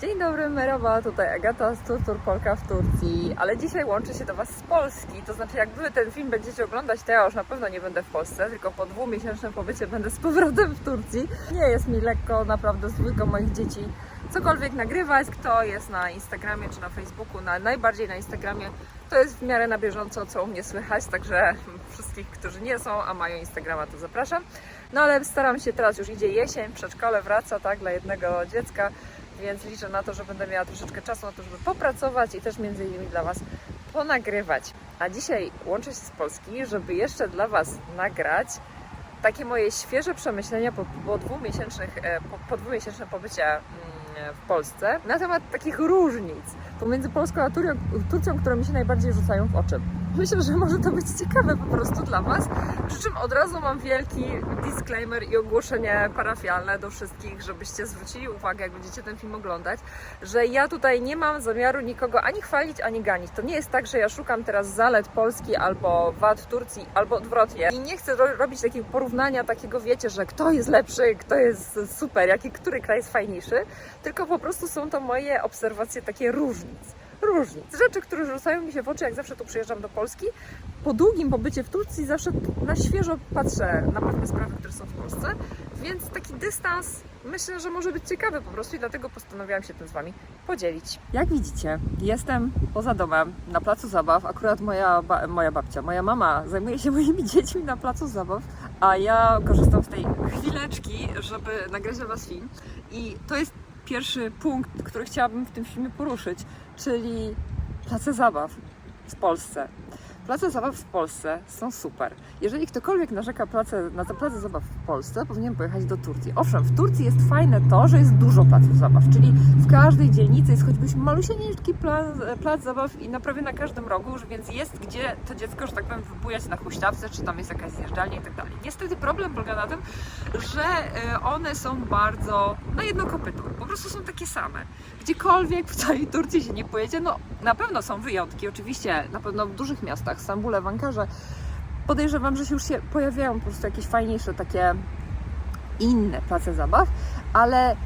Dzień dobry, merhaba, tutaj Agata z Turtur Polka w Turcji, ale dzisiaj łączę się do Was z Polski, to znaczy jak Wy ten film będziecie oglądać, to ja już na pewno nie będę w Polsce, tylko po dwumiesięcznym pobycie będę z powrotem w Turcji. Nie jest mi lekko naprawdę z moich dzieci cokolwiek nagrywać, kto jest na Instagramie czy na Facebooku, na, najbardziej na Instagramie, to jest w miarę na bieżąco, co u mnie słychać, także wszystkich, którzy nie są, a mają Instagrama, to zapraszam. No ale staram się, teraz już idzie jesień, przedszkole wraca, tak, dla jednego dziecka, więc liczę na to, że będę miała troszeczkę czasu na to, żeby popracować i też między innymi dla Was ponagrywać. A dzisiaj łączę się z Polski, żeby jeszcze dla Was nagrać takie moje świeże przemyślenia po, po, dwumiesięcznych, e, po, po dwumiesięcznym pobycie mm, w Polsce na temat takich różnic pomiędzy Polską a Turcją, Turcją, które mi się najbardziej rzucają w oczy. Myślę, że może to być ciekawe po prostu dla Was. Przy czym od razu mam wielki disclaimer i ogłoszenie parafialne do wszystkich, żebyście zwrócili uwagę, jak będziecie ten film oglądać, że ja tutaj nie mam zamiaru nikogo ani chwalić, ani ganić. To nie jest tak, że ja szukam teraz zalet Polski albo wad Turcji, albo odwrotnie. I nie chcę ro- robić takiego porównania, takiego wiecie, że kto jest lepszy, kto jest super, jaki, który kraj jest fajniejszy, tylko po prostu są to moje obserwacje takie różnic różnic. Rzeczy, które rzucają mi się w oczy, jak zawsze tu przyjeżdżam do Polski. Po długim pobycie w Turcji zawsze na świeżo patrzę na pewne sprawy, które są w Polsce, więc taki dystans myślę, że może być ciekawy po prostu i dlatego postanowiłam się tym z Wami podzielić. Jak widzicie, jestem poza domem, na placu zabaw. Akurat moja, ba- moja babcia, moja mama zajmuje się moimi dziećmi na placu zabaw, a ja korzystam z tej chwileczki, żeby nagrać dla Was film. I to jest pierwszy punkt, który chciałabym w tym filmie poruszyć, czyli place zabaw w Polsce. Place zabaw w Polsce są super. Jeżeli ktokolwiek narzeka place, na te place zabaw w Polsce, powinien pojechać do Turcji. Owszem, w Turcji jest fajne to, że jest dużo placów zabaw, czyli w każdej dzielnicy jest choćbyś malusieńki plac, plac zabaw i na prawie na każdym rogu, więc jest gdzie to dziecko, że tak powiem, wybujać na huśtawce, czy tam jest jakaś zjeżdżalnia i tak dalej. Niestety problem polega na tym, że e, one są bardzo na jedno kopyto. Po prostu są takie same. Gdziekolwiek w całej Turcji się nie pojedzie, no na pewno są wyjątki, oczywiście, na pewno w dużych miastach, Stambule, w Ankarze, podejrzewam, że się już się pojawiają po prostu jakieś fajniejsze, takie inne place zabaw, ale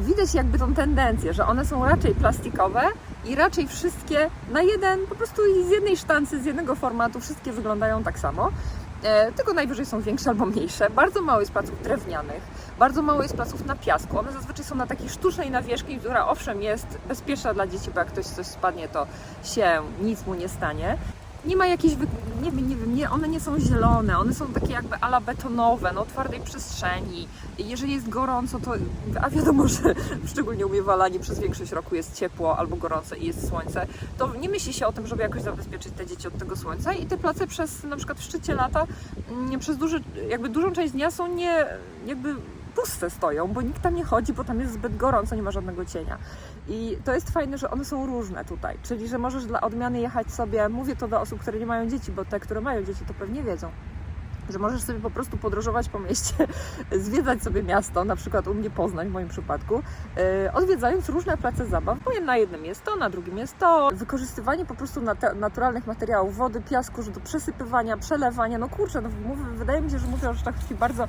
widać jakby tą tendencję, że one są raczej plastikowe i raczej wszystkie na jeden, po prostu z jednej sztancy, z jednego formatu, wszystkie wyglądają tak samo. E, tylko najwyżej są większe albo mniejsze. Bardzo mało jest placów drewnianych, bardzo mało jest placów na piasku. One zazwyczaj są na takiej sztucznej nawierzchni, która owszem jest bezpieczna dla dzieci, bo jak ktoś coś spadnie, to się nic mu nie stanie. Nie ma jakiejś, nie wiem, nie wiem, nie, one nie są zielone, one są takie jakby ala betonowe, no twardej przestrzeni. Jeżeli jest gorąco, to, a wiadomo, że szczególnie u mnie w przez większość roku jest ciepło albo gorąco i jest słońce, to nie myśli się o tym, żeby jakoś zabezpieczyć te dzieci od tego słońca i te place przez, na przykład w szczycie lata, mm, przez duży, jakby dużą część dnia są nie, jakby puste stoją, bo nikt tam nie chodzi, bo tam jest zbyt gorąco, nie ma żadnego cienia. I to jest fajne, że one są różne tutaj, czyli że możesz dla odmiany jechać sobie, mówię to do osób, które nie mają dzieci, bo te, które mają dzieci, to pewnie wiedzą, że możesz sobie po prostu podróżować po mieście, zwiedzać sobie miasto, na przykład u mnie Poznań w moim przypadku, yy, odwiedzając różne place zabaw, bo na jednym jest to, na drugim jest to, wykorzystywanie po prostu nat- naturalnych materiałów, wody, piasku, do przesypywania, przelewania, no kurczę, no wydaje mi się, że mówię o rzeczach takich bardzo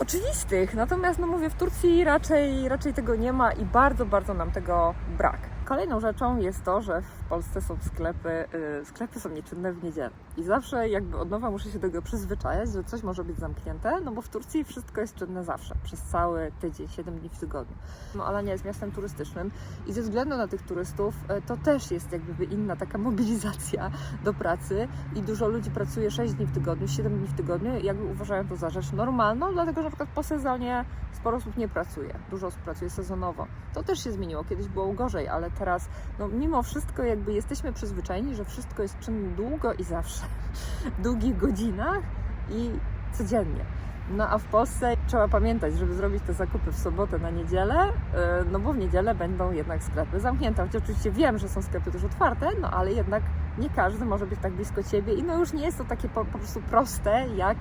oczywistych. Natomiast, no mówię, w Turcji raczej, raczej tego nie ma i bardzo, bardzo nam tego brak. Kolejną rzeczą jest to, że w Polsce są sklepy, yy, sklepy są nieczynne w niedzielę. I zawsze jakby od nowa muszę się do tego przyzwyczajać, że coś może być zamknięte, no bo w Turcji wszystko jest czynne zawsze, przez cały tydzień, 7 dni w tygodniu. No Alania jest miastem turystycznym i ze względu na tych turystów yy, to też jest jakby inna taka mobilizacja do pracy i dużo ludzi pracuje 6 dni w tygodniu, 7 dni w tygodniu i jakby uważają to za rzecz normalną, dlatego że na przykład po sezonie sporo osób nie pracuje, dużo osób pracuje sezonowo. To też się zmieniło, kiedyś było gorzej, ale teraz no mimo wszystko jakby jesteśmy przyzwyczajeni, że wszystko jest czynne długo i zawsze, w długich godzinach i codziennie. No a w Polsce trzeba pamiętać, żeby zrobić te zakupy w sobotę na niedzielę, yy, no bo w niedzielę będą jednak sklepy zamknięte. Chociaż oczywiście wiem, że są sklepy też otwarte, no ale jednak nie każdy może być tak blisko ciebie i no już nie jest to takie po, po prostu proste jak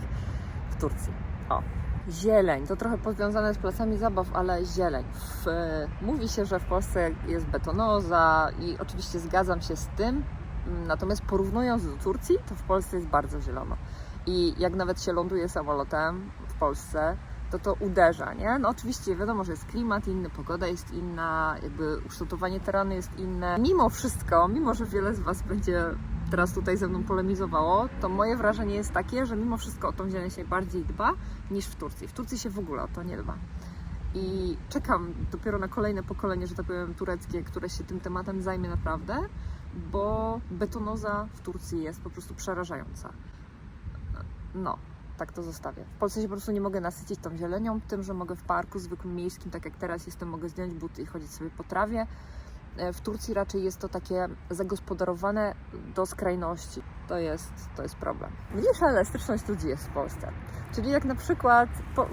w Turcji. O. Zieleń, to trochę powiązane z placami zabaw, ale zieleń. W, mówi się, że w Polsce jest betonoza i oczywiście zgadzam się z tym, natomiast porównując do Turcji, to w Polsce jest bardzo zielono. I jak nawet się ląduje samolotem w Polsce, to to uderza, nie? No oczywiście wiadomo, że jest klimat inny, pogoda jest inna, jakby ukształtowanie terenu jest inne. Mimo wszystko, mimo że wiele z Was będzie teraz tutaj ze mną polemizowało, to moje wrażenie jest takie, że mimo wszystko o tą zieleń się bardziej dba niż w Turcji. W Turcji się w ogóle o to nie dba. I czekam dopiero na kolejne pokolenie, że tak powiem, tureckie, które się tym tematem zajmie naprawdę, bo betonoza w Turcji jest po prostu przerażająca. No, tak to zostawię. W Polsce się po prostu nie mogę nasycić tą zielenią, tym, że mogę w parku zwykłym miejskim, tak jak teraz jestem, mogę zdjąć buty i chodzić sobie po trawie. E, W Turcji raczej jest to takie zagospodarowane do skrajności. To jest, to jest problem. Mniejsza elastyczność ludzi jest w Polsce. Czyli jak na przykład po,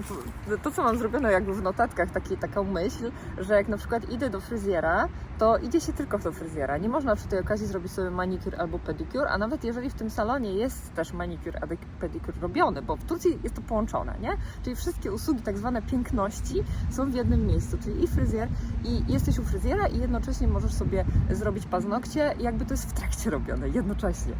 to, co mam zrobione jakby w notatkach, taki, taką myśl, że jak na przykład idę do fryzjera, to idzie się tylko do fryzjera. Nie można przy tej okazji zrobić sobie manicure albo pedicure, a nawet jeżeli w tym salonie jest też manicure, a pedicure robiony, bo w Turcji jest to połączone, nie? Czyli wszystkie usługi tak zwane piękności są w jednym miejscu, czyli i fryzjer, i jesteś u fryzjera i jednocześnie możesz sobie zrobić paznokcie, jakby to jest w trakcie robione, jednocześnie.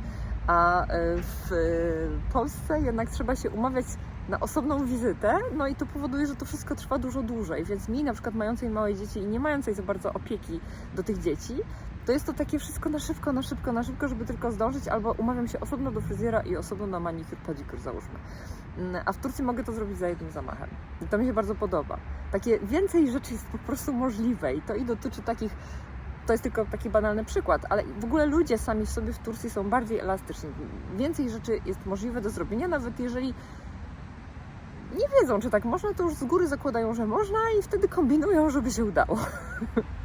A y, w y, Polsce jednak trzeba się umawiać na osobną wizytę, no i to powoduje, że to wszystko trwa dużo dłużej, więc mi na przykład mającej małe dzieci i nie mającej za bardzo opieki do tych dzieci, to jest to takie wszystko na szybko, na szybko, na szybko, żeby tylko zdążyć, albo umawiam się osobno do fryzjera i osobno na manicure, pedicure załóżmy. Mm, A w Turcji mogę to zrobić za jednym zamachem. I to mi się bardzo podoba. Takie więcej rzeczy jest po prostu możliwe i to i dotyczy takich to jest tylko taki banalny przykład, ale w ogóle ludzie sami w sobie w Turcji są bardziej elastyczni. Więcej rzeczy jest możliwe do zrobienia, nawet jeżeli nie wiedzą, czy tak można, to już z góry zakładają, że można i wtedy kombinują, żeby się udało.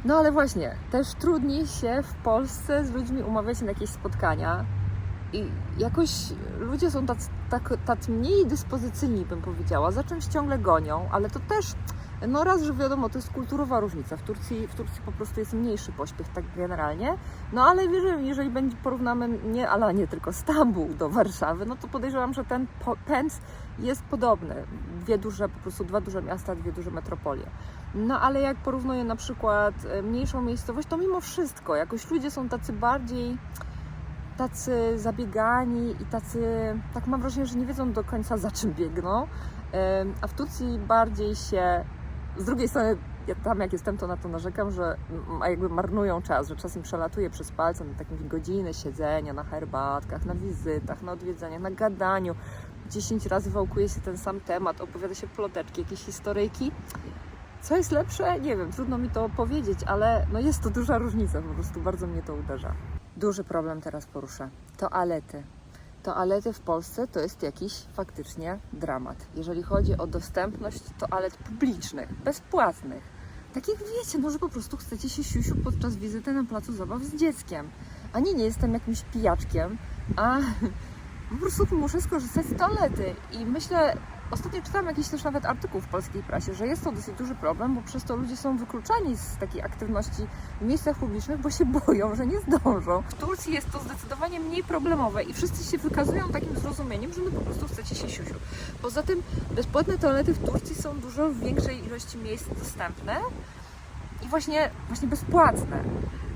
No ale właśnie, też trudniej się w Polsce z ludźmi umawiać na jakieś spotkania i jakoś ludzie są tacy, tak, mniej dyspozycyjni, bym powiedziała, za czymś ciągle gonią, ale to też, no raz, że wiadomo, to jest kulturowa różnica. W Turcji, w Turcji po prostu jest mniejszy pośpiech tak generalnie, no ale jeżeli, jeżeli będzie porównamy nie, ale nie tylko Stambuł do Warszawy, no to podejrzewam, że ten pęd jest podobny. Dwie duże, po prostu dwa duże miasta, dwie duże metropolie. No ale jak porównuję na przykład e, mniejszą miejscowość, to mimo wszystko jakoś ludzie są tacy bardziej tacy zabiegani i tacy, tak mam wrażenie, że nie wiedzą do końca za czym biegną. Em, A w Turcji bardziej się, z drugiej strony, ja tam jak jestem, to na to narzekam, że jakby marnują czas, że czas im przelatuje przez palce na takim godziny siedzenia, na herbatkach, na wizytach, na odwiedzaniach, na gadaniu. 10 razy wałkuje się ten sam temat, opowiada się ploteczki, jakieś historyjki. Co jest lepsze? Nie wiem, trudno mi to powiedzieć, ale no jest to duża różnica, po prostu bardzo mnie to uderza. Duży problem teraz poruszę. Toalety. Toalety w Polsce to jest jakiś faktycznie dramat. Jeżeli chodzi o dostępność toalet publicznych, bezpłatnych. Takich wiecie, no że po prostu chcecie się siusiu podczas wizyty na placu zabaw z dzieckiem. A nie, nie jestem jakimś pijaczkiem, a po prostu muszę skorzystać z toalety. I myślę, ostatnio czytałam jakiś też nawet artykuł w polskiej prasie, że jest to dosyć duży problem, bo przez to ludzie są wykluczani z takiej aktywności w miejscach publicznych, bo się boją, że nie zdążą. W Turcji jest to zdecydowanie mniej problemowe i wszyscy się wykazują takim zrozumieniem, że no po prostu chcecie się siusiu. Poza tym bezpłatne toalety w Turcji są dużo w większej ilości miejsc dostępne i właśnie, właśnie bezpłatne.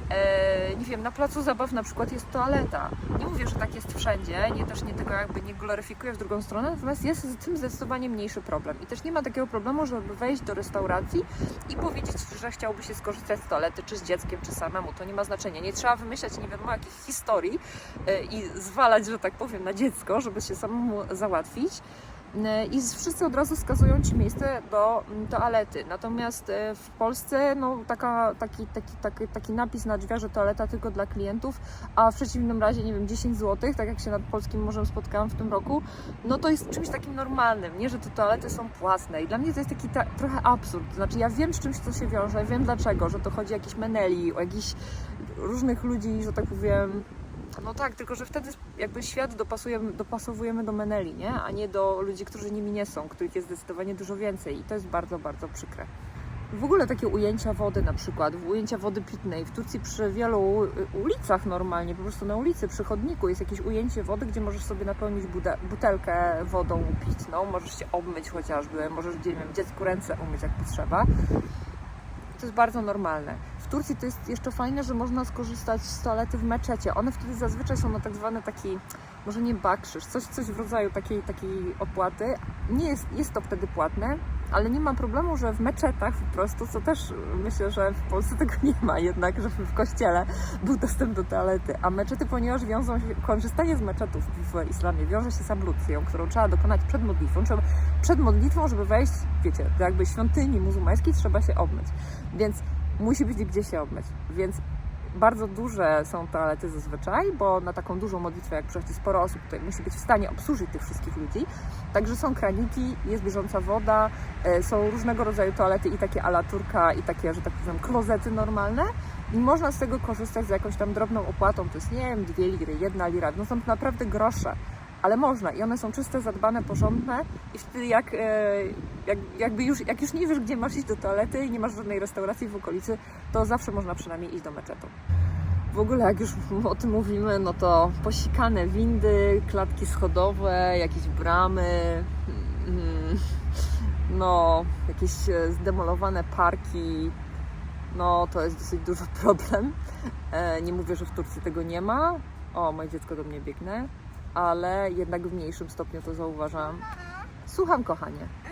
E, nie wiem, na placu zabaw na przykład jest toaleta. Nie mówię, że tak jest wszędzie, nie też nie tego jakby nie gloryfikuję w drugą stronę, natomiast jest z tym zdecydowanie mniejszy problem. I też nie ma takiego problemu, żeby wejść do restauracji i powiedzieć, że chciałby się skorzystać z toalety, czy z dzieckiem, czy samemu. To nie ma znaczenia. Nie trzeba wymyślać nie wiadomo jakich historii e, i zwalać, że tak powiem, na dziecko, żeby się samemu załatwić. E, I wszyscy od razu wskazują Ci miejsce do mm, toalety. Natomiast e, w Polsce no, taka, taki, taki, taki, taki napis na drzwiach, że toaleta tylko dla klientów, a w przeciwnym razie, nie wiem, 10 zł, tak jak się nad Polskim Morzem spotkałam w tym roku, no to jest czymś takim normalnym, nie, że te toalety są płatne. I dla mnie to jest taki ta, trochę absurd. Znaczy ja wiem, z czymś to się wiąże, wiem dlaczego, że to chodzi o jakieś meneli, o jakichś różnych ludzi, że tak powiem, no tak, tylko że wtedy jakby świat dopasujemy, dopasowujemy do meneli, nie? A nie do ludzi, którzy nimi nie są, których jest zdecydowanie dużo więcej i to jest bardzo, bardzo przykre. W ogóle takie ujęcia wody na przykład, ujęcia wody pitnej. W Turcji przy wielu ulicach normalnie, po prostu na ulicy, przy chodniku jest jakieś ujęcie wody, gdzie możesz sobie napełnić butelkę wodą pitną, możesz się obmyć chociażby, możesz nie wiem, dziecku ręce umyć jak potrzeba. To jest bardzo normalne. W Turcji to jest jeszcze fajne, że można skorzystać z toalety w meczecie. One wtedy zazwyczaj są na tak zwany taki, może nie bakrzyż, coś, coś w rodzaju takiej, takiej opłaty. Nie jest, jest to wtedy płatne, ale nie ma problemu, że w meczetach po prostu, co też myślę, że w Polsce tego nie ma jednak, że w kościele był dostęp do toalety, a meczety, ponieważ wiążą się, korzystanie z meczetów w islamie wiąże się z ablucją, którą trzeba dokonać przed modlitwą, trzeba, przed modlitwą, żeby wejść, wiecie, do jakby świątyni muzułmańskiej trzeba się obmyć, więc musi być gdzie się obmyć, więc bardzo duże są toalety zazwyczaj, bo na taką dużą modlitwę, jak przychodzi sporo osób, to musi być w stanie obsłużyć tych wszystkich ludzi. Także są kraniki, jest bieżąca woda, e, są różnego rodzaju toalety i takie ala turka i takie, że tak powiem, klozety normalne. I można z tego korzystać z jakąś tam drobną opłatą, to jest nie wiem, dwie liry, jedna lira, no są to naprawdę grosze. Ale można i one są czyste, zadbane, porządne i wtedy jak, e, jak, jakby już, jak już nie wiesz, gdzie masz iść do toalety i nie masz żadnej restauracji w okolicy, to zawsze można przynajmniej iść do meczetu. W ogóle jak już o tym mówimy, no to posikane windy, klatki schodowe, jakieś bramy, mm, no jakieś e, zdemolowane parki, no to jest dosyć duży problem. E, Nie mówię, że w Turcji tego nie ma. O, moje dziecko do mnie biegnie, ale jednak w mniejszym stopniu to zauważam. Słucham, kochanie. A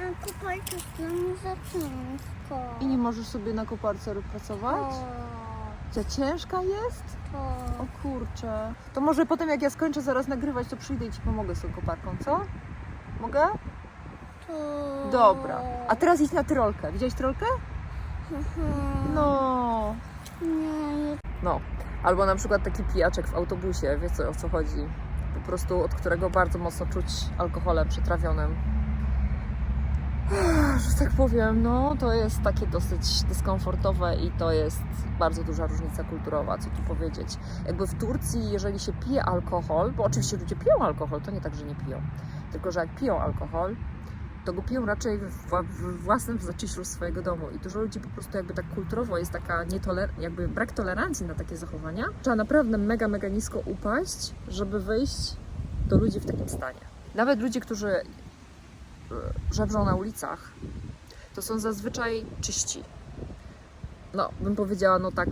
dla mnie za ciężko. I nie możesz sobie na koparce pracować? Za ciężka jest? O kurczę. To może potem jak ja skończę zaraz nagrywać, to przyjdę i Ci pomogę z tą koparką, co? Mogę? Dobra. A teraz idź na tyrolkę. Widziałeś tyrolkę? Mhm. No. Nie, No. Albo na przykład taki pijaczek w autobusie, wiesz co, o co chodzi? Po prostu od którego bardzo mocno czuć alkoholem przytrawionym. Że tak powiem, no to jest takie dosyć dyskomfortowe i to jest bardzo duża różnica kulturowa, co tu powiedzieć. Jakby w Turcji, jeżeli się pije alkohol, bo oczywiście ludzie piją alkohol, to nie tak, że nie piją, tylko że jak piją alkohol, to go piją raczej w, w własnym zaciszu swojego domu i dużo ludzi po prostu jakby tak kulturowo jest taka nietoler- jakby brak tolerancji na takie zachowania. Trzeba naprawdę mega, mega nisko upaść, żeby wyjść do ludzi w takim stanie. Nawet ludzie, którzy e, żebrzą na ulicach, to są zazwyczaj czyści. No, bym powiedziała, no tak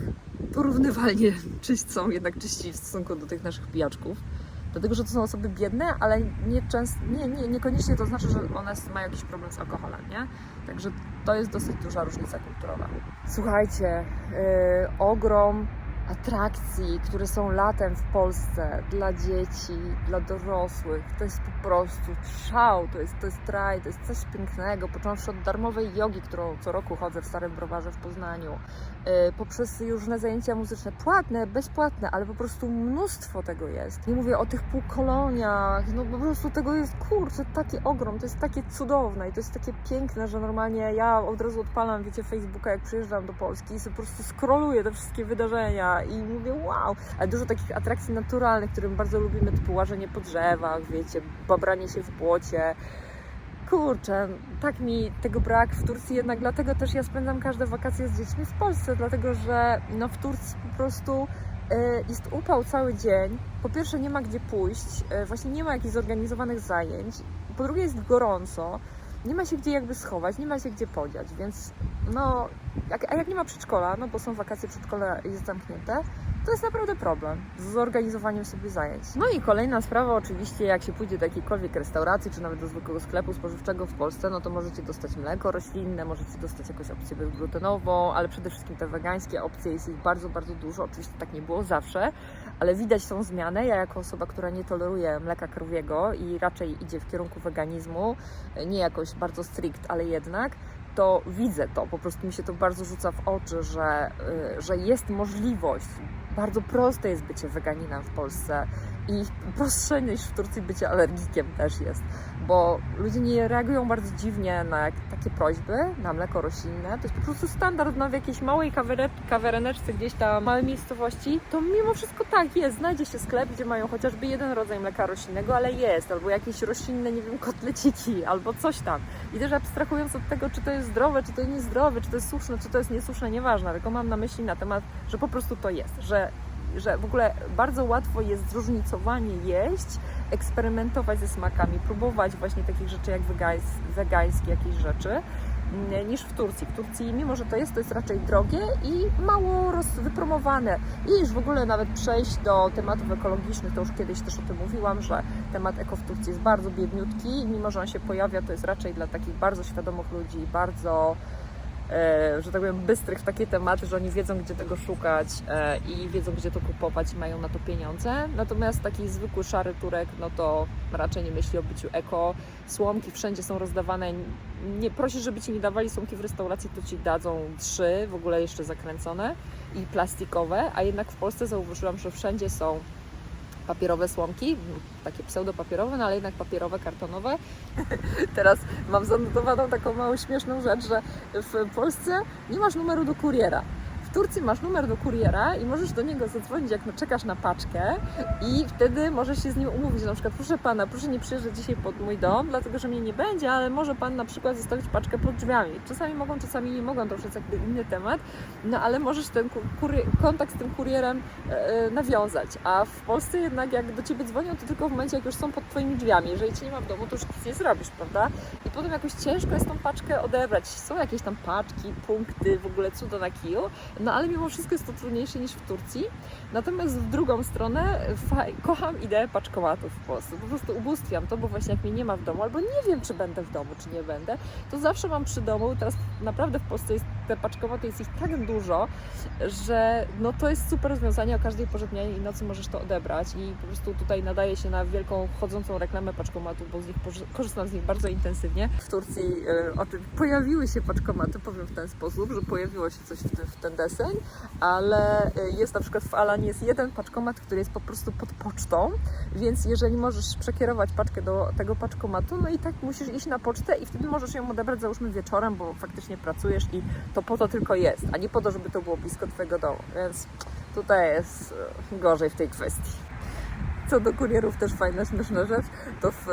porównywalnie czyść są jednak czyści w stosunku do tych naszych pijaczków. Dlatego, że to są osoby biedne, ale nie często, nie, nie, niekoniecznie to znaczy, że one mają jakiś problem z alkoholem, nie? Także to jest dosyć duża różnica kulturowa. Słuchajcie, yy, ogrom atrakcji, które są latem w Polsce dla dzieci, dla dorosłych. To jest po prostu szał, to jest, to jest raj, to jest coś pięknego. Począwszy od darmowej jogi, którą co roku chodzę w Starym Browarze w Poznaniu, yy, poprzez różne zajęcia muzyczne, płatne, bezpłatne, ale po prostu mnóstwo tego jest. Nie mówię o tych półkoloniach, no po prostu tego jest, kurczę, taki ogrom, to jest takie cudowne i to jest takie piękne, że normalnie ja od razu odpalam, wiecie, Facebooka, jak przyjeżdżam do Polski i po prostu scrolluję te wszystkie wydarzenia i mówię, wow, ale dużo takich atrakcji naturalnych, które bardzo lubimy, typu łażenie po drzewach, wiecie, babranie się w błocie, Kurczę, tak mi tego brak w Turcji, jednak dlatego też ja spędzam każde wakacje z dziećmi w Polsce, dlatego że no, w Turcji po prostu e, jest upał cały dzień. Po pierwsze nie ma gdzie pójść, e, właśnie nie ma jakichś zorganizowanych zajęć. Po drugie jest gorąco, nie ma się gdzie jakby schować, nie ma się gdzie podziać, więc no, jak, a jak nie ma przedszkola, no bo są wakacje, przedszkole jest zamknięte, to jest naprawdę problem z zorganizowaniem sobie zajęć. No i kolejna sprawa, oczywiście, jak się pójdzie do jakiejkolwiek restauracji, czy nawet do zwykłego sklepu spożywczego w Polsce, no to możecie dostać mleko roślinne, możecie dostać jakąś opcję bezglutenową, ale przede wszystkim te wegańskie opcje, jest ich bardzo, bardzo dużo. Oczywiście tak nie było zawsze, ale widać tą zmianę. Ja jako osoba, która nie toleruje mleka krowiego i raczej idzie w kierunku weganizmu, nie jakoś bardzo strict, ale jednak, to widzę to, po prostu mi się to bardzo rzuca w oczy, że, y, że jest możliwość, bardzo proste jest bycie weganinem w Polsce i prostsze niż w Turcji bycie alergikiem też jest, bo ludzie nie reagują bardzo dziwnie na takie prośby, na mleko roślinne, to jest po prostu standard no, w jakiejś małej kawere, kawereneczce gdzieś tam, małej miejscowości, to mimo wszystko tak jest, znajdzie się sklep, gdzie mają chociażby jeden rodzaj mleka roślinnego, ale jest, albo jakieś roślinne, nie wiem, kotleciki, albo coś tam. I też abstrahując od tego, czy to jest zdrowe, czy to jest zdrowe, czy to jest słuszne, czy to jest niesłuszne, nieważne, tylko mam na myśli na temat, że po prostu to jest, że, że w ogóle bardzo łatwo jest zróżnicowanie jeść, eksperymentować ze smakami, próbować właśnie takich rzeczy jak wegańs, wegańskie jakieś rzeczy. mm, niż w Turcji. W Turcji, mimo że to jest, to jest raczej drogie i mało wypromowane. I już w ogóle nawet przejść do tematów ekologicznych, to już kiedyś też o tym mówiłam, że temat eko w Turcji jest bardzo biedniutki, mimo że on się pojawia, to jest raczej dla takich bardzo świadomych ludzi, bardzo że tak powiem, bystrych w takie tematy, że oni wiedzą, gdzie tego szukać e, i wiedzą, gdzie to kupować i mają na to pieniądze. Natomiast taki zwykły szary turek, no to raczej nie myśli o byciu eko. Słomki wszędzie są rozdawane. Nie prosisz, żeby ci nie dawali słomki w restauracji, to ci dadzą trzy, w ogóle jeszcze zakręcone i plastikowe, a jednak w Polsce zauważyłam, że wszędzie są papierowe słomki, takie pseudopapierowe, no ale jednak papierowe, kartonowe. Teraz mam zanotowaną taką małą śmieszną rzecz, że w Polsce nie masz numeru do kuriera. Turcji masz numer do kuriera i możesz do niego zadzwonić, jak czekasz na paczkę i wtedy możesz się z nim umówić, na przykład proszę Pana, proszę nie przyjeżdżać dzisiaj pod mój dom, dlatego że mnie nie będzie, ale może Pan na przykład zostawić paczkę pod drzwiami. Czasami mogą, czasami nie mogą, to już jest jakby inny temat, no ale możesz ten kontakt z tym kurierem e, e, nawiązać, a w Polsce jednak jak do Ciebie dzwonią, to tylko w momencie, jak już są pod Twoimi drzwiami. Jeżeli Cię nie ma w domu, to już nic nie zrobisz, prawda? I potem jakoś ciężko jest tą paczkę odebrać. Są jakieś tam paczki, punkty, w ogóle cudo na kiju, no ale mimo wszystko jest to trudniejsze niż w Turcji. Natomiast w drugą stronę kocham ideę paczkomatów w Polsce. Po prostu ubóstwiam to, bo właśnie jak mnie nie ma w domu, albo nie wiem, czy będę w domu, czy nie będę, to zawsze mam przy domu. Teraz naprawdę w Polsce jest, te paczkomaty jest ich tak dużo, że no to jest super rozwiązanie. O każdej porze dnia i nocy możesz to odebrać i po prostu tutaj nadaje się na wielką, chodzącą reklamę paczkomatów, bo z nich korzystam z nich bardzo intensywnie. W Turcji e, o pojawiły się paczkomaty, powiem w ten sposób, że pojawiło się coś w, ten- w ten ale e, jest na przykład w Alanie jest jeden paczkomat, który jest po prostu pod pocztą, więc jeżeli możesz przekierować paczkę do tego paczkomatu, no i tak musisz iść na pocztę i wtedy możesz ją odebrać załóżmy wieczorem, bo faktycznie pracujesz i to po to tylko jest, a nie po to, żeby to było blisko Twojego domu, więc tutaj jest e, gorzej w tej kwestii. Co do kurierów też fajna, śmieszna rzecz, to w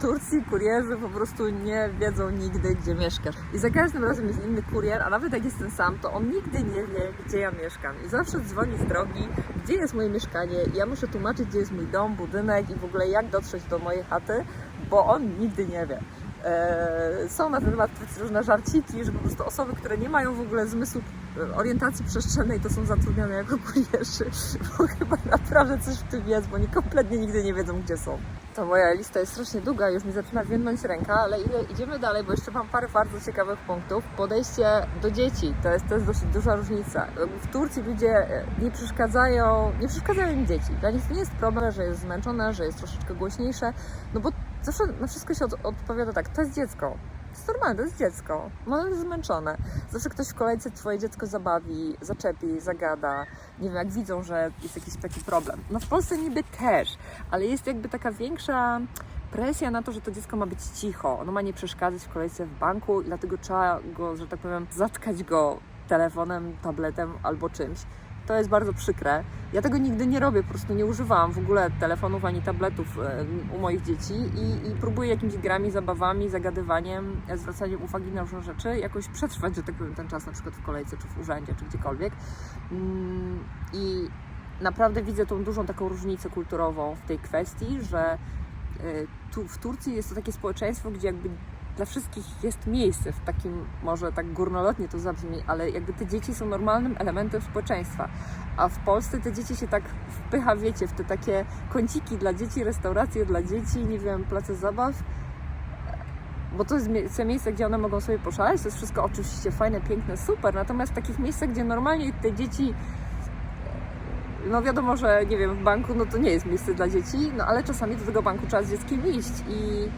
Turcji kurierzy po prostu nie wiedzą nigdy, gdzie mieszkasz. I za każdym razem jest inny kurier, a nawet jak jest ten sam, to on nigdy nie wie, gdzie ja mieszkam. I zawsze dzwoni z drogi, gdzie jest moje mieszkanie. I ja muszę tłumaczyć, gdzie jest mój dom, budynek i w ogóle jak dotrzeć do mojej chaty, bo on nigdy nie wie. Eee, są na ten temat różne żarciki, że po prostu osoby, które nie mają w ogóle zmysłu e, orientacji przestrzennej, to są zatrudnione jako kurierzy, bo chyba naprawdę coś w tym jest, bo oni kompletnie nigdy nie wiedzą, gdzie są. To moja lista jest strasznie długa, już mi zaczyna więdnąć ręka, ale ile, idziemy dalej, bo jeszcze mam parę bardzo ciekawych punktów. Podejście do dzieci, to jest, jest dosyć duża różnica. W Turcji ludzie e, nie przeszkadzają, nie przeszkadzają im dzieci. Dla nich nie jest problem, że jest zmęczone, że jest troszeczkę głośniejsze, no bo zawsze na wszystko się od, odpowiada tak, to jest dziecko. To jest normalne, to jest dziecko. Ono jest zmęczone. Zawsze ktoś w kolejce twoje dziecko zabawi, zaczepi, zagada. Nie wiem, jak widzą, że jest jakiś taki problem. No w Polsce niby też, ale jest jakby taka większa presja na to, że to dziecko ma być cicho. Ono ma nie przeszkadzać w kolejce w banku i dlatego trzeba go, że tak powiem, zatkać go telefonem, tabletem albo czymś. To jest bardzo przykre. Ja tego nigdy nie robię, po prostu nie używałam w ogóle telefonów ani tabletów e, u moich dzieci i, i próbuję jakimiś grami, zabawami, zagadywaniem, e, zwracaniem uwagi na różne rzeczy, jakoś przetrwać, że tak powiem, ten czas na przykład w kolejce, czy w urzędzie, czy gdziekolwiek. Mm, I naprawdę widzę tą dużą taką różnicę kulturową w tej kwestii, że y, tu w Turcji jest to takie społeczeństwo, gdzie jakby dla wszystkich jest miejsce w takim, może tak górnolotnie to zabrzmi, ale jakby te dzieci są normalnym elementem społeczeństwa. A w Polsce te dzieci się tak wpycha, wiecie, w te takie kąciki dla dzieci, restauracje dla dzieci, nie wiem, place zabaw. Bo to jest mie- te miejsce, gdzie one mogą sobie poszaleć, to jest wszystko oczywiście fajne, piękne, super. Natomiast w takich miejscach, gdzie normalnie te dzieci no wiadomo, że nie wiem, w banku no to nie jest miejsce dla dzieci, no ale czasami do tego banku trzeba z dzieckiem iść i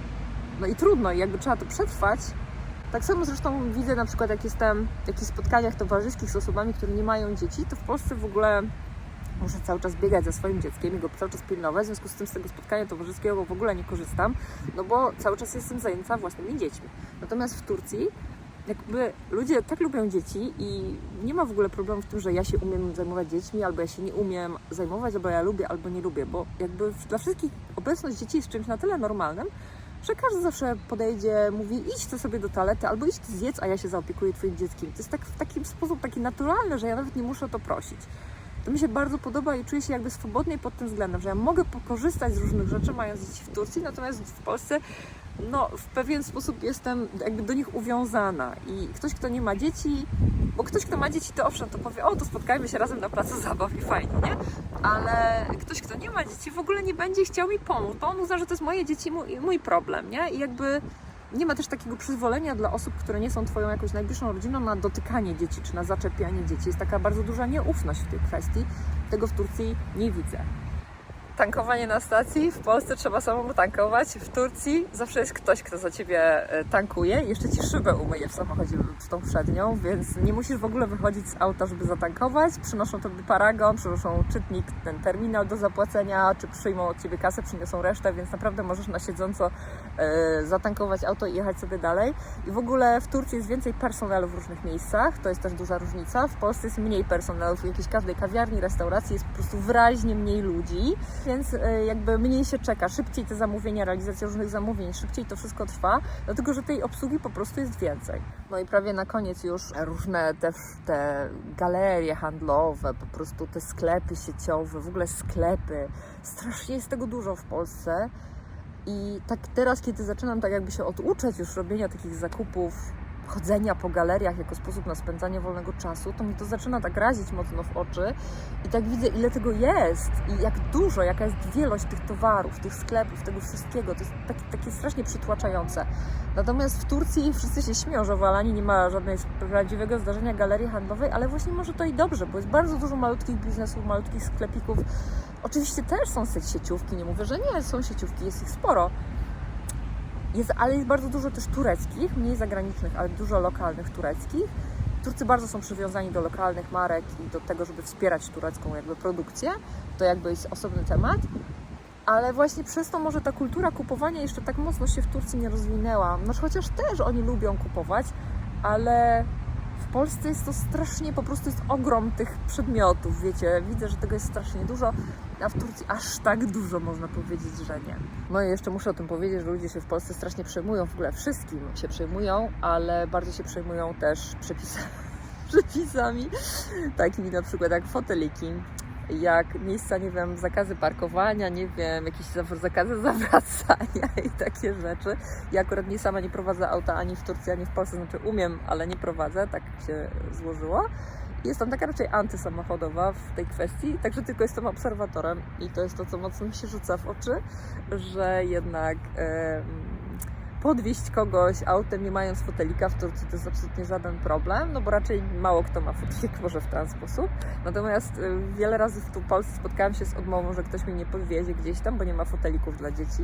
no i trudno, jakby trzeba to przetrwać. Tak samo zresztą widzę na przykład jak jestem w jakichś spotkaniach towarzyskich z osobami, które nie mają dzieci, to w Polsce w ogóle muszę cały czas biegać za swoim dzieckiem i go cały czas pilnować, w związku z tym z tego spotkania towarzyskiego w ogóle nie korzystam, no bo cały czas jestem zajęta własnymi dziećmi. Natomiast w Turcji jakby ludzie tak lubią dzieci i nie ma w ogóle problemu w tym, że ja się umiem zajmować dziećmi, albo ja się nie umiem zajmować, albo ja lubię, albo nie lubię, bo jakby dla wszystkich obecność dzieci jest czymś na tyle normalnym, że każdy zawsze podejdzie, mówi idź ty sobie do toalety, albo idź ty zjedz, a ja się zaopiekuję twoim dzieckiem. To jest tak w taki sposób taki naturalny, że ja nawet nie muszę o to prosić. To mi się bardzo podoba i czuję się jakby swobodniej pod tym względem, że ja mogę pokorzystać z różnych rzeczy, mając dzieci w Turcji, natomiast w Polsce no, w pewien sposób jestem jakby do nich uwiązana. I ktoś, kto nie ma dzieci, bo ktoś, kto ma dzieci, to owszem, to powie, o, to spotkajmy się razem na placu zabaw i fajnie, nie? Ale ktoś, kto nie ma dzieci, w ogóle nie będzie chciał mi pomóc, bo on uzna, że to jest moje dzieci, mój, mój problem, nie? I jakby nie ma też takiego przyzwolenia dla osób, które nie są Twoją jakąś najbliższą rodziną na dotykanie dzieci czy na zaczepianie dzieci. Jest taka bardzo duża nieufność w tej kwestii. Tego w Turcji nie widzę. Tankowanie na stacji. W Polsce trzeba samemu tankować. W Turcji zawsze jest ktoś, kto za ciebie e, tankuje. Jeszcze ci szybę umyje w samochodzie z tą przednią, więc nie musisz w ogóle wychodzić z auta, żeby zatankować. Przynoszą tobie paragon, przynoszą czytnik, ten terminal do zapłacenia, czy przyjmą od ciebie kasę, przyniosą resztę, więc naprawdę możesz na siedząco e, zatankować auto i jechać sobie dalej. I w ogóle w Turcji jest więcej personelu w różnych miejscach, to jest też duża różnica. W Polsce jest mniej personelu, w jakiejś każdej kawiarni, restauracji jest po prostu wyraźnie mniej ludzi, więc e, jakby mniej się czeka, szybciej te zamówienia, realizacja różnych zamówień, szybciej to wszystko trwa, dlatego że tej obsługi po prostu jest więcej. No i prawie na koniec już różne te, te galerie handlowe, po prostu te sklepy sieciowe, w ogóle sklepy. Strasznie jest tego dużo w Polsce. I tak teraz, kiedy zaczynam tak jakby się oduczać już robienia takich zakupów, chodzenia po galeriach jako sposób na spędzanie wolnego czasu, to mi to zaczyna tak razić mocno w oczy i tak widzę, ile tego jest i jak dużo, jaka jest wielość tych towarów, tych sklepów, tego wszystkiego. To jest tak, takie strasznie przytłaczające. Natomiast w Turcji wszyscy się śmieją, że w Alanii nie ma żadnego prawdziwego zdarzenia galerii handlowej, ale właśnie może to i dobrze, bo jest bardzo dużo malutkich biznesów, malutkich sklepików. Oczywiście też są sieciówki, nie mówię, że nie, są sieciówki, jest ich sporo. Jest, ale jest bardzo dużo też tureckich, mniej zagranicznych, ale dużo lokalnych tureckich. Turcy bardzo są przywiązani do lokalnych marek i do tego, żeby wspierać turecką jakby produkcję. To jakby jest osobny temat. Ale właśnie przez to może ta kultura kupowania jeszcze tak mocno się w Turcji nie rozwinęła. Znaczy, chociaż też oni lubią kupować, ale w Polsce jest to strasznie, po prostu jest ogrom tych przedmiotów, wiecie. Widzę, że tego jest strasznie dużo, a w Turcji aż tak dużo można powiedzieć, że nie. No i jeszcze muszę o tym powiedzieć, że ludzie się w Polsce strasznie przejmują, w ogóle wszystkim się przejmują, ale bardzo się przejmują też przepisami, przepisami takimi na przykład jak foteliki, jak miejsca, nie wiem, zakazy parkowania, nie wiem, jakieś za- zakazy zawracania i takie rzeczy. Ja akurat nie sama nie prowadzę auta ani w Turcji, ani w Polsce, znaczy umiem, ale nie prowadzę, tak się złożyło. Jestem taka raczej antysamochodowa w tej kwestii, także tylko jestem obserwatorem i to jest to, co mocno mi się rzuca w oczy, że jednak em, podwieźć kogoś autem nie mając fotelika w Turcji to jest absolutnie żaden problem, no bo raczej mało kto ma fotelik może w ten sposób. Natomiast y, wiele razy w Polsce spotkałam się z odmową, że ktoś mnie nie podwiezie gdzieś tam, bo nie ma fotelików dla dzieci.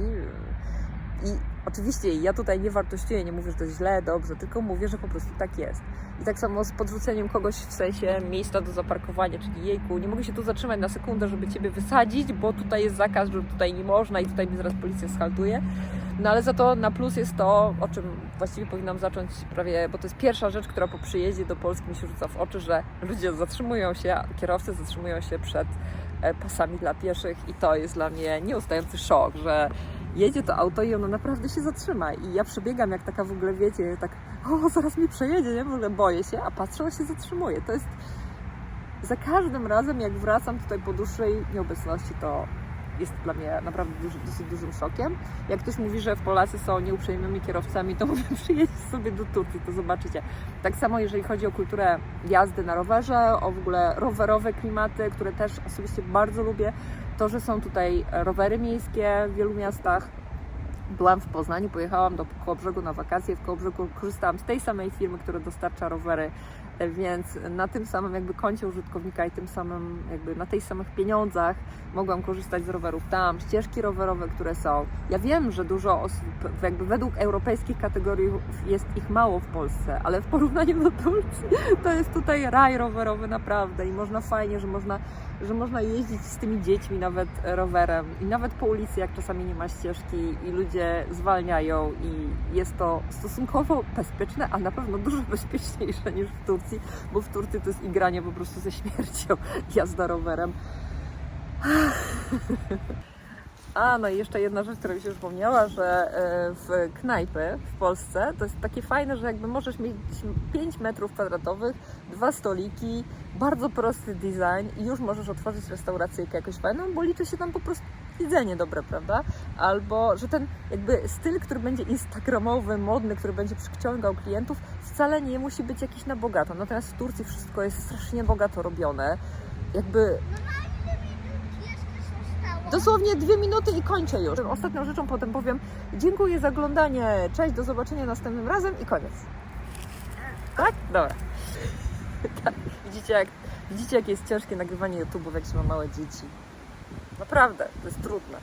I oczywiście ja tutaj nie wartościuję, nie mówię, że to źle, dobrze, tylko mówię, że po prostu tak jest. I tak samo z podrzuceniem kogoś w sensie miejsca do zaparkowania, czyli jejku, nie mogę się tu zatrzymać na sekundę, żeby Ciebie wysadzić, bo tutaj jest zakaz, że tutaj nie można i tutaj mi zaraz policja schaltuje. No ale za to na plus jest to, o czym właściwie powinnam zacząć prawie, bo to jest pierwsza rzecz, która po przyjeździe do Polski mi się rzuca w oczy, że ludzie zatrzymują się, kierowcy zatrzymują się przed e, pasami dla pieszych i to jest dla mnie nieustający szok, że jedzie to auto i ono naprawdę się zatrzyma i ja przebiegam jak taka w ogóle, wiecie, tak o, zaraz mi przejedzie, nie? W ogóle boję się, a patrzę, on się zatrzymuje. To jest za każdym razem, jak wracam tutaj po dłuższej nieobecności, to jest dla mnie naprawdę duży, dosyć dużym szokiem. Jak ktoś mówi, że Polacy są nieuprzejmymi kierowcami, to mówię, przyjedźcie sobie do Turcji, to zobaczycie. Tak samo jeżeli chodzi o kulturę jazdy na rowerze, o w ogóle rowerowe klimaty, które też osobiście bardzo lubię, to, że są tutaj rowery miejskie w wielu miastach. Byłam w Poznaniu, pojechałam do Kołobrzegu na wakacje. W Kołobrzegu korzystałam z tej samej firmy, która dostarcza rowery, więc na tym samym jakby koncie użytkownika i tym samym jakby na tych samych pieniądzach mogłam korzystać z rowerów. Tam, ścieżki rowerowe, które są. Ja wiem, że dużo osób, jakby według europejskich kategorii jest ich mało w Polsce, ale w porównaniu do Turcji to jest tutaj raj rowerowy naprawdę i można fajnie, że można że można jeździć z tymi dziećmi nawet rowerem. I nawet po ulicy, jak czasami nie ma ścieżki i ludzie zwalniają i jest to stosunkowo bezpieczne, a na pewno dużo bezpieczniejsze niż w Turcji, bo w Turcji to jest igranie po prostu ze śmiercią, jazda rowerem. A, no i jeszcze jedna rzecz, która mi się przypomniała, że e, w knajpy w Polsce to jest takie fajne, że jakby możesz mieć 5 metrów kwadratowych, dwa stoliki, bardzo prosty design i już możesz otworzyć restauracyjkę jakoś fajną, bo liczy się tam po prostu jedzenie dobre, prawda? Albo, że ten jakby styl, który będzie instagramowy, modny, który będzie przyciągał klientów, wcale nie musi być jakiś na bogato. Natomiast w Turcji wszystko jest strasznie bogato robione. Jakby Dosłownie dwie minuty i kończę już. Ostatnią rzeczą potem powiem dziękuję za oglądanie, cześć, do zobaczenia następnym razem i koniec. Tak? Dobra. Tak. Widzicie, jak, widzicie, jak jest ciężkie nagrywanie YouTube'ów, jak się ma małe dzieci. Naprawdę, to jest trudne.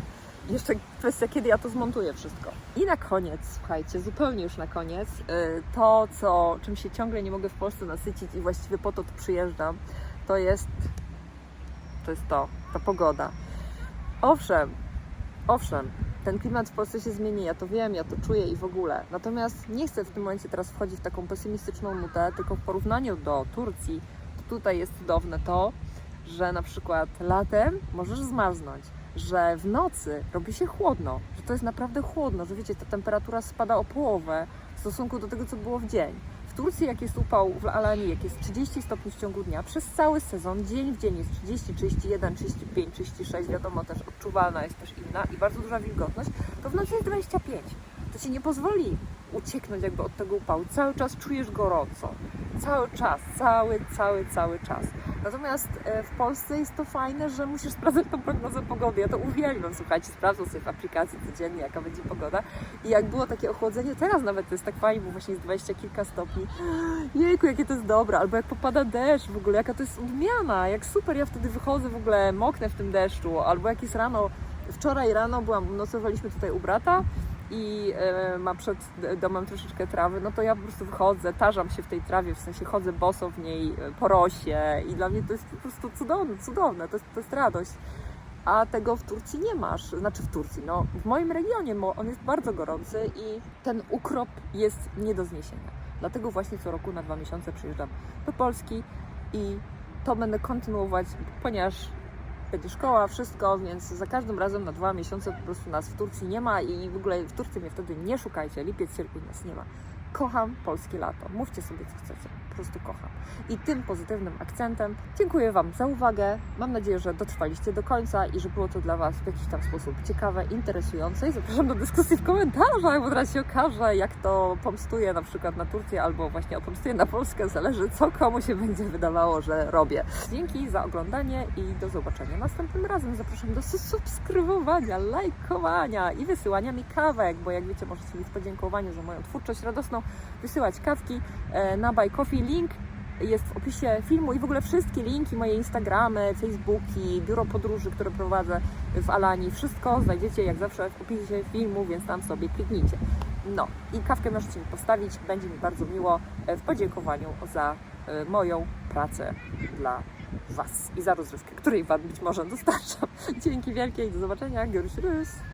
Jeszcze kwestia, kiedy ja to zmontuję wszystko. I na koniec, słuchajcie, zupełnie już na koniec, y, to, co, czym się ciągle nie mogę w Polsce nasycić i właściwie po to tu przyjeżdżam, to jest to, jest to ta pogoda. Owszem, owszem, ten klimat w Polsce się zmieni, ja to wiem, ja to czuję i w ogóle. Natomiast nie chcę w tym momencie teraz wchodzić w taką pesymistyczną nutę, tylko w porównaniu do Turcji, tutaj jest cudowne to, że na przykład latem możesz zmarznąć, że w nocy robi się chłodno, że to jest naprawdę chłodno, że wiecie, ta temperatura spada o połowę w stosunku do tego, co było w dzień. W Turcji, jak jest upał w Alanii, jak jest 30 stopni w ciągu dnia, przez cały sezon, dzień w dzień jest 30, 31, 35, 36, wiadomo też odczuwalna jest też inna i bardzo duża wilgotność, to w nocy jest 25. To ci nie pozwoli ucieknąć jakby od tego upału. Cały czas czujesz gorąco. Cały czas, cały, cały, cały czas. Natomiast e, w Polsce jest to fajne, że musisz sprawdzać tą prognozę pogody. Ja to uwielbiam, słuchajcie, sprawdzam sobie w aplikacji codziennie, jaka będzie pogoda. I jak było takie ochłodzenie, teraz nawet to jest tak fajnie, bo właśnie jest 20 kilka stopni. Jejku, jakie to jest dobre. Albo jak popada deszcz w ogóle, jaka to jest odmiana, jak super, ja wtedy wychodzę w ogóle, moknę w tym deszczu. Albo jak jest rano, wczoraj rano byłam, nocowaliśmy tutaj u brata i e, ma przed domem troszeczkę trawy, no to ja po prostu wychodzę, tarzam się w tej trawie, w sensie chodzę boso w niej, e, po rosie i dla mnie to jest po prostu cudowne, cudowne, to jest, to jest radość. A tego w Turcji nie masz, znaczy w Turcji, no w moim regionie mo- on jest bardzo gorący i ten ukrop jest nie do zniesienia. Dlatego właśnie co roku na dwa miesiące przyjeżdżam do Polski i to będę kontynuować, ponieważ będzie szkoła, wszystko, więc za każdym razem na dwa miesiące po prostu nas w Turcji nie ma i w ogóle w Turcji mnie wtedy nie szukajcie, lipiec, sierpień nas nie ma. Kocham polskie lato. Mówcie sobie co chcecie. Po prostu kocham. I tym pozytywnym akcentem dziękuję Wam za uwagę. Mam nadzieję, że dotrwaliście do końca i że było to dla Was w jakiś tam sposób ciekawe, interesujące. I zapraszam do dyskusji w komentarzach, bo teraz się okaże, jak to pomstuje na przykład na Turcję albo właśnie pomstuje na Polskę. Zależy, co komu się będzie wydawało, że robię. Dzięki za oglądanie i do zobaczenia następnym razem. Zapraszam do subskrybowania, lajkowania i wysyłania mi kawek, bo jak wiecie, możecie mi w podziękowaniu za moją twórczość radosną wysyłać kawki e, na Buy Coffee. Link jest w opisie filmu i w ogóle wszystkie linki, moje Instagramy, Facebooki, biuro podróży, które prowadzę w Alanii, wszystko znajdziecie jak zawsze w opisie filmu, więc tam sobie kliknijcie. No i kawkę możecie mi postawić, będzie mi bardzo miło e, w podziękowaniu za e, moją pracę dla Was i za rozrywkę, której Wam być może dostarczam. Dzięki wielkie i do zobaczenia. Görüşürüz.